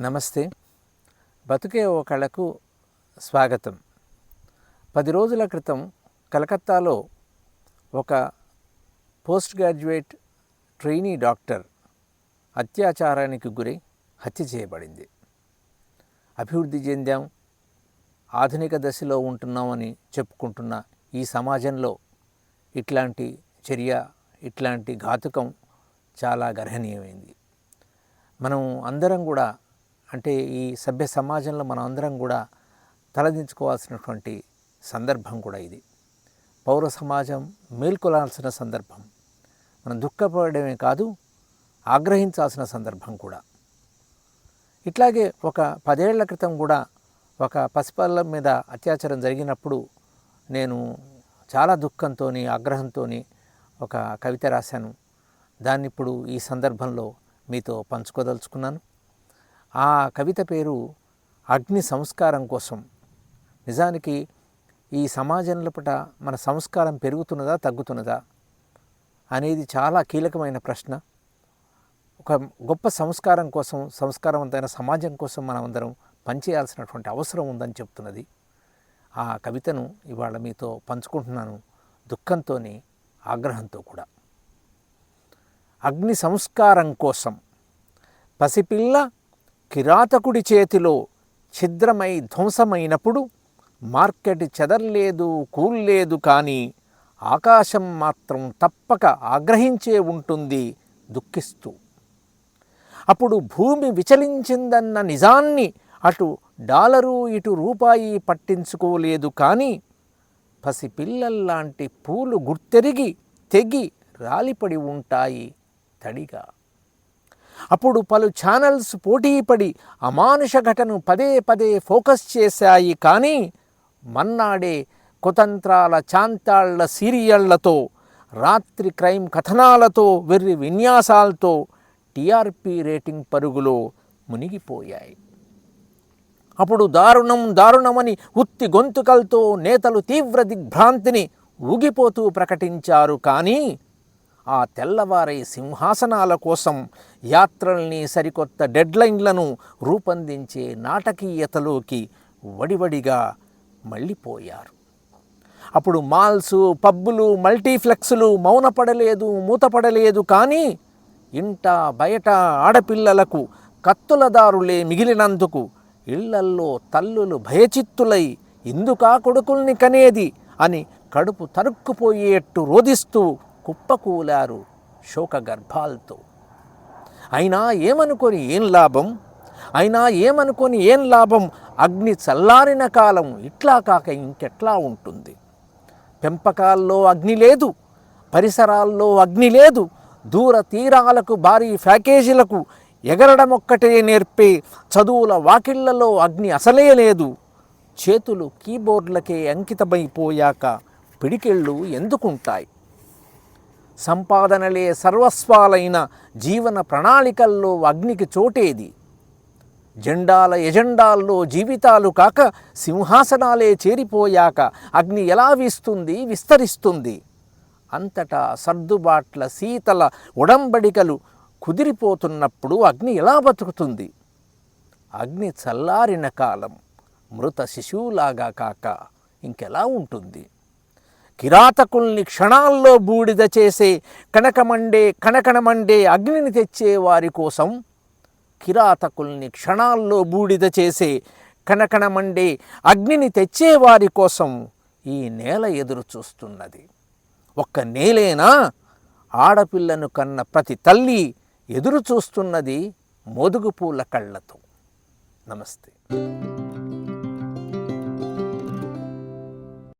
నమస్తే. బతుకే ఓ కళకు స్వాగతం. పది రోజుల క్రితం కలకత్తాలో ఒక పోస్ట్ గ్రాడ్యుయేట్ ట్రైనీ డాక్టర్ అత్యాచారానికి గురై హత్య చేయబడింది. అభివృద్ధి చెందాం ఆధునిక దశలో ఉంటున్నామని చెప్పుకుంటున్న ఈ సమాజంలో ఇట్లాంటి చర్య ఇట్లాంటి ఘాతుకం చాలా గర్హనీయమైంది. మనం అందరం కూడా అంటే ఈ సభ్య సమాజంలో మనం అందరం కూడా తలదించుకోవాల్సినటువంటి సందర్భం కూడా ఇది. పౌర సమాజం మేల్కొలాల్సిన సందర్భం. మనం దుఃఖపడమే కాదు ఆగ్రహించాల్సిన సందర్భం కూడా. ఇట్లాగే ఒక పదేళ్ళ క్రితం కూడా ఒక పసిపల్ల మీద అత్యాచారం జరిగినప్పుడు నేను చాలా దుఃఖంతో ఆగ్రహంతో ఒక కవిత రాశాను. దాన్ని ఇప్పుడు ఈ సందర్భంలో మీతో పంచుకోదలుచుకున్నాను. ఆ కవిత పేరు అగ్ని సంస్కారం కోసం. నిజానికి ఈ సమాజంలో పట మన సంస్కారం పెరుగుతున్నదా తగ్గుతున్నదా అనేది చాలా కీలకమైన ప్రశ్న. ఒక గొప్ప సంస్కారం కోసం సంస్కారవంతమైన సమాజం కోసం మనం అందరం పనిచేయాల్సినటువంటి అవసరం ఉందని చెప్తున్నది. ఆ కవితను ఇవాళ మీతో పంచుకుంటున్నాను దుఃఖంతో ఆగ్రహంతో కూడా. అగ్ని సంస్కారం కోసం. పసిపిల్ల కిరాతకుడి చేతిలో ఛిద్రమై ధ్వంసమైనప్పుడు మార్కెట్ చెదర్లేదు కూల్లేదు కానీ ఆకాశం మాత్రం తప్పక ఆగ్రహించే ఉంటుంది దుఃఖిస్తూ. అప్పుడు భూమి విచలించిందన్న నిజాన్ని అటు డాలరు ఇటు రూపాయి పట్టించుకోలేదు కానీ పసిపిల్లల్లాంటి పూలు గుర్తెరిగి తెగి రాలిపడి ఉంటాయి తడిగా. అప్పుడు పలు ఛానల్స్ పోటీపడి అమానుష ఘటను పదే పదే ఫోకస్ చేశాయి కానీ మన్నాడే కుతంత్రాల చాంతాళ్ళ సీరియళ్ళతో రాత్రి క్రైమ్ కథనాలతో వెర్రి విన్యాసాలతో టీఆర్పీ రేటింగ్ పరుగులో మునిగిపోయాయి. అప్పుడు దారుణం దారుణమని ఉత్తి గొంతుకలతో నేతలు తీవ్ర దిగ్భ్రాంతిని ఊగిపోతూ ప్రకటించారు కానీ ఆ తెల్లవారే సింహాసనాల కోసం యాత్రల్ని సరికొత్త డెడ్లైన్లను రూపొందించే నాటకీయతలోకి వడివడిగా మళ్ళీపోయారు. అప్పుడు మాల్స్ పబ్బులు మల్టీఫ్లెక్స్లు మౌనపడలేదు మూతపడలేదు కానీ ఇంట బయట ఆడపిల్లలకు కత్తులదారులే మిగిలినందుకు ఇళ్ళల్లో తల్లులు భయచిత్తులై ఇందుకా కొడుకుల్ని కనేది అని కడుపు తరుక్కుపోయేట్టు రోధిస్తూ కుప్పకూలారు శోకగర్భాలతో. అయినా ఏమనుకొని ఏం లాభం? అయినా ఏమనుకొని ఏం లాభం? అగ్ని చల్లారిన కాలం ఇట్లా కాక ఇంకెట్లా ఉంటుంది? పెంపకాల్లో అగ్ని లేదు పరిసరాల్లో అగ్ని లేదు దూర తీరాలకు భారీ ప్యాకేజీలకు ఎగరడం ఒక్కటే నేర్పే చదువుల వాకిళ్ళలో అగ్ని అసలే లేదు. చేతులు కీబోర్డ్లకే అంకితమైపోయాక పిడికెళ్ళు ఎందుకుంటాయి? సంపాదనలే సర్వస్వాలైన జీవన ప్రణాళికల్లో అగ్నికి చోటేది. జెండాల ఎజెండాల్లో జీవితాలు కాక సింహాసనాలే చేరిపోయాక అగ్ని ఎలా వీస్తుంది విస్తరిస్తుంది? అంతటా సర్దుబాట్ల శీతల ఉడంబడికలు కుదిరిపోతున్నప్పుడు అగ్ని ఎలా బతుకుతుంది? అగ్ని చల్లారిన కాలం మృత శిశువులాగా కాక ఇంకెలా ఉంటుంది? కిరాతకుల్ని క్షణాల్లో బూడిద చేసే కనకమండే కనకనమండే అగ్నిని తెచ్చే వారి కోసం కిరాతకుల్ని క్షణాల్లో బూడిద చేసే కనకనమండే అగ్నిని తెచ్చేవారి కోసం ఈ నేల ఎదురు చూస్తున్నది. ఒక్క నేలేనా? ఆడపిల్లను కన్న ప్రతి తల్లి ఎదురు చూస్తున్నది మోదుగుపూల కళ్ళతో. నమస్తే.